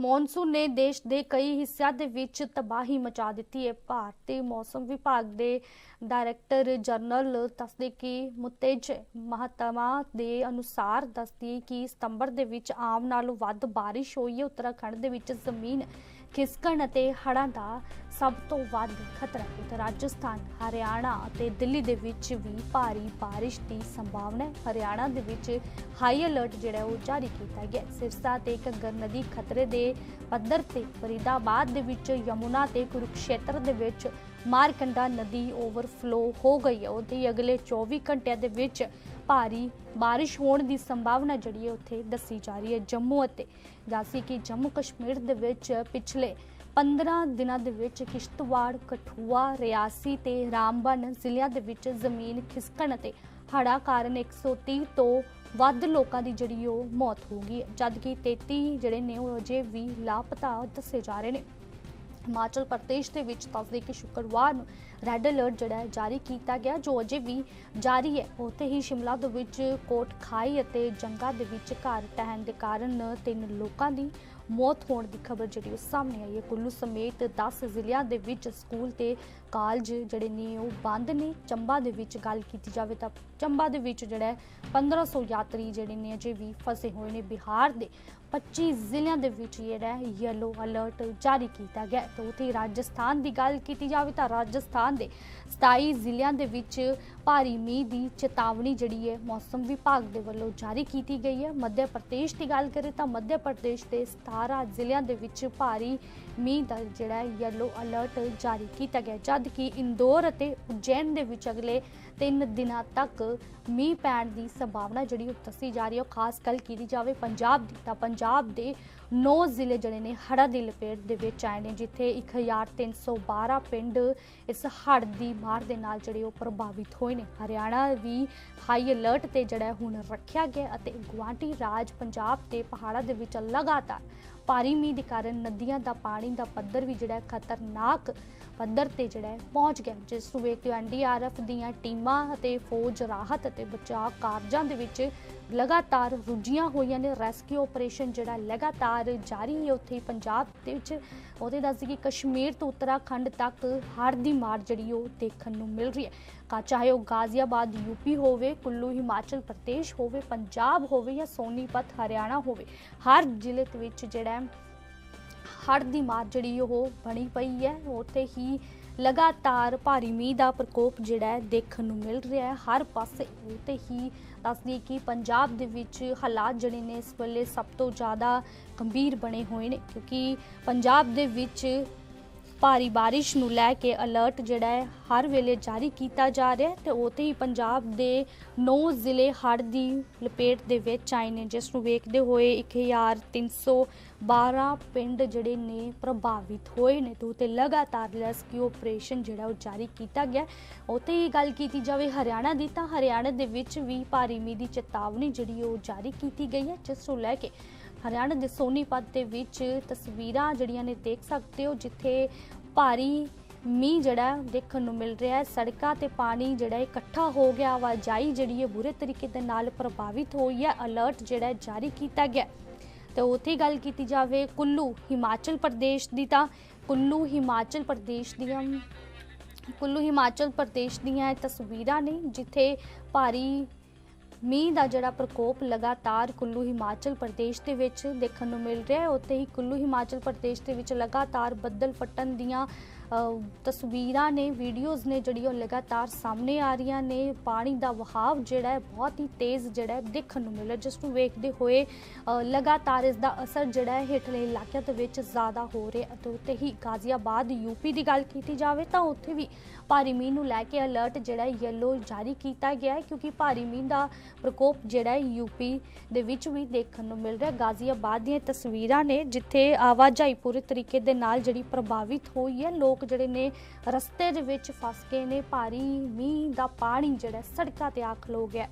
Monsoon ਨੇ ਦੇਸ਼ ਦੇ ਕਈ ਹਿੱਸਿਆਂ ਦੇ ਵਿੱਚ ਤਬਾਹੀ ਮਚਾ ਦਿੱਤੀ ਹੈ। ਭਾਰਤੀ ਮੌਸਮ ਵਿਭਾਗ ਦੇ ਡਾਇਰੈਕਟਰ ਜਨਰਲ ਦੱਸਦੇ ਕਿ ਮੁਤੇਜ ਮਹਤਮਾ ਦੇ ਅਨੁਸਾਰ ਦੱਸਦੀ ਕਿ ਸਤੰਬਰ ਦੇ ਵਿੱਚ ਆਮ ਨਾਲੋਂ ਵੱਧ ਬਾਰਿਸ਼ ਹੋਈ ਹੈ। ਉੱਤਰਾਖੰਡ ਦੇ ਵਿੱਚ ਜ਼ਮੀਨ ਖਿਸਕਣ ਅਤੇ ਹੜ੍ਹਾਂ ਦਾ ਸਭ ਤੋਂ ਵੱਧ ਖਤਰਾ ਹੈ ਤੇ ਰਾਜਸਥਾਨ, ਹਰਿਆਣਾ ਅਤੇ ਦਿੱਲੀ ਦੇ ਵਿੱਚ ਵੀ ਭਾਰੀ ਬਾਰਿਸ਼ ਦੀ ਸੰਭਾਵਨਾ ਹੈ। ਹਰਿਆਣਾ ਦੇ ਵਿੱਚ ਹਾਈ ਅਲਰਟ ਜਿਹੜਾ ਉਹ ਜਾਰੀ ਕੀਤਾ ਗਿਆ ਸਿਰਸਾ ਤੇ ਘੱਗਰ ਨਦੀ ਖਤਰੇ ਦੇ ਪੱਧਰ ਤੇ, ਫਰੀਦਾਬਾਦ ਦੇ ਵਿੱਚ ਯਮੁਨਾ ਤੇ ਕੁਰੂਕਸ਼ੇਤਰ ਦੇ ਵਿੱਚ ਮਾਰਕੰਡਾ ਨਦੀ ਓਵਰਫਲੋ ਹੋ ਗਈ ਹੈ। ਉਹਦੇ ਅਗਲੇ 24 ਘੰਟਿਆਂ ਦੇ ਵਿੱਚ ਭਾਰੀ ਬਾਰਿਸ਼ ਹੋਣ ਦੀ ਸੰਭਾਵਨਾ ਜਿਹੜੀ ਹੈ ਉੱਥੇ ਦੱਸੀ ਜਾ ਰਹੀ ਹੈ ਜੰਮੂ ਅਤੇ ਜਾਸੀ ਕਿ ਜੰਮੂ ਕਸ਼ਮੀਰ ਦੇ ਵਿੱਚ ਪਿਛਲੇ 15 ਦਿਨਾਂ ਦੇ ਵਿੱਚ ਕਿਸ਼ਤਵਾੜ, ਕਠੂਆ, ਰਿਆਸੀ ਤੇ ਰਾਮਬਨ ਜ਼ਿਲ੍ਹਿਆਂ ਦੇ ਵਿੱਚ ਜ਼ਮੀਨ ਖਿਸਕਣ ਅਤੇ ਹੜ੍ਹਾਂ ਕਾਰਨ 130 ਤੋਂ ਵੱਧ ਲੋਕਾਂ ਦੀ ਜਿਹੜੀ ਉਹ ਮੌਤ ਹੋ ਗਈ ਹੈ। ਜਦਕਿ 33 ਜਿਹੜੇ ਨੇ ਉਹ ਅਜੇ ਵੀ ਲਾਪਤਾ ਦੱਸੇ ਜਾ ਰਹੇ ਨੇ। ਹਿਮਾਚਲ ਪ੍ਰਦੇਸ਼ ਦੇ ਵਿੱਚ ਦੱਸਦੇ ਕਿ ਸ਼ੁੱਕਰਵਾਰ ਨੂੰ ਰੈੱਡ ਅਲਰਟ ਜਿਹੜਾ ਹੈ ਜਾਰੀ ਕੀਤਾ ਗਿਆ, ਜੋ ਅਜੇ ਵੀ ਜਾਰੀ ਹੈ। ਉੱਥੇ ਹੀ ਸ਼ਿਮਲਾ ਦੇ ਵਿੱਚ ਕੋਟ ਖਾਈ ਅਤੇ ਜੰਗਾ ਦੇ ਵਿੱਚ ਘਰ ਟਹਿਣ ਦੇ ਕਾਰਨ ਤਿੰਨ ਲੋਕਾਂ ਦੀ ਮੌਤ ਹੋਣ ਦੀ ਖਬਰ ਜਿਹੜੀ ਉਹ ਸਾਹਮਣੇ ਆਈ ਹੈ। ਕੁੱਲੂ ਸਮੇਤ 10 ਜ਼ਿਲ੍ਹਿਆਂ ਦੇ ਵਿੱਚ ਸਕੂਲ ਤੇ ਕਾਲਜ ਜਿਹੜੇ ਨੇ ਉਹ ਬੰਦ ਨੇ। ਚੰਬਾ ਦੇ ਵਿੱਚ ਗੱਲ ਕੀਤੀ ਜਾਵੇ ਤਾਂ ਚੰਬਾ ਦੇ ਵਿੱਚ ਜਿਹੜਾ ਹੈ 1500 ਯਾਤਰੀ ਜਿਹੜੇ ਨੇ ਅਜੇ ਵੀ ਫਸੇ ਹੋਏ ਨੇ ਬਿਹਾਰ ਦੇ। 25 ਜ਼ਿਲ੍ਹਿਆਂ ਦੇ ਵਿੱਚ ਜਿਹੜਾ ਹੈ ਯੈਲੋ ਅਲਰਟ ਜਾਰੀ ਕੀਤਾ ਗਿਆ ਹੈ। ਤੇ ਉੱਥੇ ਰਾਜਸਥਾਨ ਦੀ ਗੱਲ ਕੀਤੀ ਜਾਵੇ ਤਾਂ ਰਾਜਸਥਾਨ ਦੇ 27 ਜ਼ਿਲ੍ਹਿਆਂ ਦੇ ਵਿੱਚ ਭਾਰੀ ਮੀਂਹ ਦੀ ਚੇਤਾਵਨੀ ਜਿਹੜੀ ਹੈ ਮੌਸਮ ਵਿਭਾਗ ਦੇ ਵੱਲੋਂ ਜਾਰੀ ਕੀਤੀ ਗਈ ਹੈ। ਮੱਧ ਪ੍ਰਦੇਸ਼ ਦੀ ਗੱਲ ਕਰੇ ਤਾਂ ਮੱਧ ਪ੍ਰਦੇਸ਼ ਦੇ 17 ਜ਼ਿਲ੍ਹਿਆਂ ਦੇ ਵਿੱਚ ਭਾਰੀ ਮੀਂਹ ਦਾ ਜਿਹੜਾ ਹੈ ਯੈਲੋ ਅਲਰਟ ਜਾਰੀ ਕੀਤਾ ਗਿਆ ਹੈ। ਜਦ ਕਿ ਇੰਦੌਰ ਅਤੇ ਉਜੈਨ ਦੇ ਵਿੱਚ ਅਗਲੇ 3 ਦਿਨਾਂ ਤੱਕ ਮੀਂਹ ਪੈਣ ਦੀ ਸੰਭਾਵਨਾ ਜਿਹੜੀ ਉਹ ਦੱਸੀ ਜਾ ਰਹੀ ਹੈ ਖਾਸ ਗੱਲ ਕੀਤੀ ਜਾਵੇ ਪੰਜਾਬ ਦੀ, ਤਾਂ ਪੰਜਾਬ ਦੇ 9 ਜ਼ਿਲ੍ਹੇ ਜਿਹੜੇ ਨੇ ਹੜ੍ਹਾਂ ਦੀ ਲਪੇਟ ਦੇ ਵਿੱਚ ਆਏ ਨੇ, ਜਿੱਥੇ 1312 ਪਿੰਡ ਇਸ ਹੜ੍ਹ ਦੀ ਮਾਰ ਦੇ ਨਾਲ ਜਿਹੜੇ ਉਹ ਪ੍ਰਭਾਵਿਤ ਹੋਏ ਨੇ। ਹਰਿਆਣਾ ਵੀ ਹਾਈ ਅਲਰਟ ਤੇ ਜਿਹੜਾ ਹੁਣ ਰੱਖਿਆ ਗਿਆ ਅਤੇ ਗੁਆਂਢੀ ਰਾਜ ਪੰਜਾਬ ਤੇ ਪਹਾੜਾਂ ਦੇ ਵਿੱਚ ਲਗਾਤਾਰ ਭਾਰੀ ਮੀਂਹ ਦੇ ਕਾਰਨ ਨਦੀਆਂ ਦਾ ਪਾਣੀ ਦਾ ਪੱਧਰ ਵੀ ਜਿਹੜਾ ਖਤਰਨਾਕ ਪੱਧਰ ਤੇ ਜਿਹੜਾ ਪਹੁੰਚ ਗਿਆ। ਜਿਸ ਨੂੰ ਵੇਖ ਕੇ ਐਨਡੀਆਰਐਫ ਦੀਆਂ ਟੀਮਾਂ ਅਤੇ ਫੌਜ ਰਾਹਤ ਅਤੇ ਬਚਾਅ ਕਾਰਜਾਂ ਦੇ ਵਿੱਚ ਲਗਾਤਾਰ ਰੁੱਝੀਆਂ ਹੋਈਆਂ ਨੇ। ਰੈਸਕਿਊ ਆਪਰੇਸ਼ਨ ਜਿਹੜਾ ਲਗਾਤਾਰ ਜਾਰੀ ਹੈ ਉੱਥੇ ਪੰਜਾਬ ਦੇ ਵਿੱਚ। ਉਹਦੇ ਦੱਸਦੀ ਕਿ ਕਸ਼ਮੀਰ ਤੋਂ ਉੱਤਰਾਖੰਡ ਤੱਕ ਹੜ੍ਹ ਦੀ ਮਾਰ ਜਿਹੜੀ ਉਹ ਦੇਖਣ ਨੂੰ ਮਿਲ ਰਹੀ ਹੈ। ਕਾ ਚਾਹੇ ਉਹ ਗਾਜ਼ੀਆਬਾਦ ਯੂਪੀ ਹੋਵੇ, ਕੁੱਲੂ, ਹਿਮਾਚਲ ਪ੍ਰਦੇਸ਼ ਹੋਵੇ, ਪੰਜਾਬ ਹੋਵੇ ਜਾਂ ਸੋਨੀਪਤ, ਹਰਿਆਣਾ ਹੋਵੇ, ਹਰ ਜ਼ਿਲ੍ਹੇ ਦੇ ਵਿੱਚ ਜਿਹੜਾ ਹੈ ਹੜ੍ਹ ਦੀ ਮਾਰ ਜਿਹੜੀ ਉਹ ਬਣੀ ਪਈ ਹੈ। ਉੱਥੇ ਹੀ ਲਗਾਤਾਰ ਭਾਰੀ ਮੀਂਹ ਦਾ ਪ੍ਰਕੋਪ ਜਿਹੜਾ ਹੈ ਦੇਖਣ ਨੂੰ ਮਿਲ ਰਿਹਾ ਹੈ। ਹਰ ਪਾਸੇ ਉੱਤੇ ਹੀ ਦੱਸਦੀ ਕਿ ਪੰਜਾਬ ਦੇ ਵਿੱਚ ਹਾਲਾਤ ਜਿਹੜੇ ਨੇ ਇਸ ਵੇਲੇ ਸਭ ਤੋਂ ਜ਼ਿਆਦਾ ਗੰਭੀਰ ਬਣੇ ਹੋਏ ਨੇ, ਕਿਉਂਕਿ ਪੰਜਾਬ ਦੇ ਵਿੱਚ ਭਾਰੀ ਬਾਰਿਸ਼ ਨੂੰ ਲੈ ਕੇ ਅਲਰਟ ਜਿਹੜਾ ਹੈ, ਹਰ ਵੇਲੇ ਜਾਰੀ ਕੀਤਾ ਜਾ ਰਿਹਾ ਹੈ ਤੇ ਉਤੇ ਹੀ ਪੰਜਾਬ ਦੇ 9 ਜ਼ਿਲ੍ਹੇ ਹੜ੍ਹ ਦੀ ਲਪੇਟ ਦੇ ਵਿੱਚ ਆਏ ਨੇ, ਜਿਸ ਨੂੰ ਵੇਖਦੇ ਹੋਏ 1312 ਪਿੰਡ ਜਿਹੜੇ ਨੇ ਪ੍ਰਭਾਵਿਤ ਹੋਏ ਨੇ ਤੇ ਉਤੇ ਲਗਾਤਾਰ ਰੈਸਕਿਊ ਆਪਰੇਸ਼ਨ ਜਿਹੜਾ ਉਹ ਜਾਰੀ ਕੀਤਾ ਗਿਆ ਉਤੇ ਹੀ ਗੱਲ ਕੀਤੀ ਜਾਵੇ ਹਰਿਆਣਾ ਦੀ ਤਾਂ ਹਰਿਆਣਾ ਦੇ ਵਿੱਚ ਵੀ ਭਾਰੀ ਮੀਂਹ ਦੀ ਚੇਤਾਵਨੀ ਜਿਹੜੀ ਉਹ ਜਾਰੀ ਕੀਤੀ ਗਈ ਹੈ, ਜਿਸ ਨੂੰ ਲੈ ਕੇ ਹਰਿਆਣਾ ਦੇ ਸੋਨੀਪਤ ਦੇ ਵਿੱਚ ਤਸਵੀਰਾਂ ਜਿਹੜੀਆਂ ਨੇ ਦੇਖ ਸਕਦੇ ਹੋ, ਜਿੱਥੇ ਭਾਰੀ ਮੀਂਹ ਜਿਹੜਾ ਦੇਖਣ ਨੂੰ ਮਿਲ ਰਿਹਾ ਹੈ। ਸੜਕਾਂ ਤੇ ਪਾਣੀ ਜਿਹੜਾ ਇਕੱਠਾ ਹੋ ਗਿਆ, ਆਵਾਜਾਈ ਜਿਹੜੀ ਹੈ ਬੁਰੇ ਤਰੀਕੇ ਦੇ ਨਾਲ ਪ੍ਰਭਾਵਿਤ ਹੋਈ ਹੈ। ਅਲਰਟ ਜਿਹੜਾ ਜਾਰੀ ਕੀਤਾ ਗਿਆ ਤੇ ਉੱਥੇ ਗੱਲ ਕੀਤੀ ਜਾਵੇ ਕੁੱਲੂ ਹਿਮਾਚਲ ਪ੍ਰਦੇਸ਼ ਦੀ ਤਾਂ ਕੁੱਲੂ ਹਿਮਾਚਲ ਪ੍ਰਦੇਸ਼ ਦੀਆਂ ਕੁੱਲੂ ਹਿਮਾਚਲ ਪ੍ਰਦੇਸ਼ ਦੀਆਂ ਤਸਵੀਰਾਂ ਨੇ, ਜਿੱਥੇ ਭਾਰੀ ਮੀਂਹ ਦਾ ਜਿਹੜਾ ਪ੍ਰਕੋਪ ਲਗਾਤਾਰ ਕੁੱਲੂ ਹਿਮਾਚਲ ਪ੍ਰਦੇਸ਼ ਦੇ ਵਿੱਚ ਦੇਖਣ ਨੂੰ ਮਿਲ ਰਿਹਾ ਹੈ। ਉੱਥੇ ਹੀ ਕੁੱਲੂ ਹਿਮਾਚਲ ਪ੍ਰਦੇਸ਼ ਦੇ ਵਿੱਚ ਲਗਾਤਾਰ ਬੱਦਲ ਫਟਣ ਦੀਆਂ ਤਸਵੀਰਾਂ ਨੇ ਵੀਡੀਓਜ਼ ਨੇ ਜਿਹੜੀ ਉਹ ਲਗਾਤਾਰ ਸਾਹਮਣੇ ਆ ਰਹੀਆਂ ਨੇ। ਪਾਣੀ ਦਾ ਵਹਾਵ ਜਿਹੜਾ ਹੈ, ਬਹੁਤ ਹੀ ਤੇਜ਼ ਜਿਹੜਾ ਹੈ, ਦੇਖਣ ਨੂੰ ਮਿਲ ਰਿਹਾ ਜਿਸ ਨੂੰ ਵੇਖਦੇ ਹੋਏ ਲਗਾਤਾਰ ਇਸ ਦਾ ਅਸਰ ਜਿਹੜਾ ਹੈ, ਹੇਠਲੇ ਇਲਾਕਿਆਂ ਦੇ ਵਿੱਚ ਜ਼ਿਆਦਾ ਹੋ ਰਿਹਾ ਅਤੇ ਉੱਥੇ ਹੀ ਗਾਜ਼ੀਆਬਾਦ ਯੂਪੀ ਦੀ ਗੱਲ ਕੀਤੀ ਜਾਵੇ ਤਾਂ ਉੱਥੇ ਵੀ ਭਾਰੀ ਮੀਂਹ ਨੂੰ ਲੈ ਕੇ ਅਲਰਟ ਜਿਹੜਾ ਯੈਲੋ ਜਾਰੀ ਕੀਤਾ ਗਿਆ ਹੈ। ਕਿਉਂਕਿ ਭਾਰੀ ਮੀਂਹ ਦਾ ਪ੍ਰਕੋਪ ਜਿਹੜਾ ਹੈ ਯੂਪੀ ਦੇ ਵਿੱਚ ਵੀ ਦੇਖਣ ਨੂੰ ਮਿਲ ਰਿਹਾ ਗਾਜ਼ੀਆਬਾਦ ਦੀਆਂ ਤਸਵੀਰਾਂ ਨੇ, ਜਿੱਥੇ ਆਵਾਜਾਈ ਪੂਰੇ ਤਰੀਕੇ ਦੇ ਨਾਲ ਜਿਹੜੀ ਪ੍ਰਭਾਵਿਤ ਹੋਈ ਹੈ। ਲੋਕ ਜਿਹੜੇ ਨੇ ਰਸਤੇ ਦੇ ਵਿੱਚ ਫਸ ਗਏ ਨੇ, ਭਾਰੀ ਮੀਂਹ ਦਾ ਪਾਣੀ ਜਿਹੜਾ ਸੜਕਾਂ ਤੇ ਆ ਖਲੋ ਗਿਆ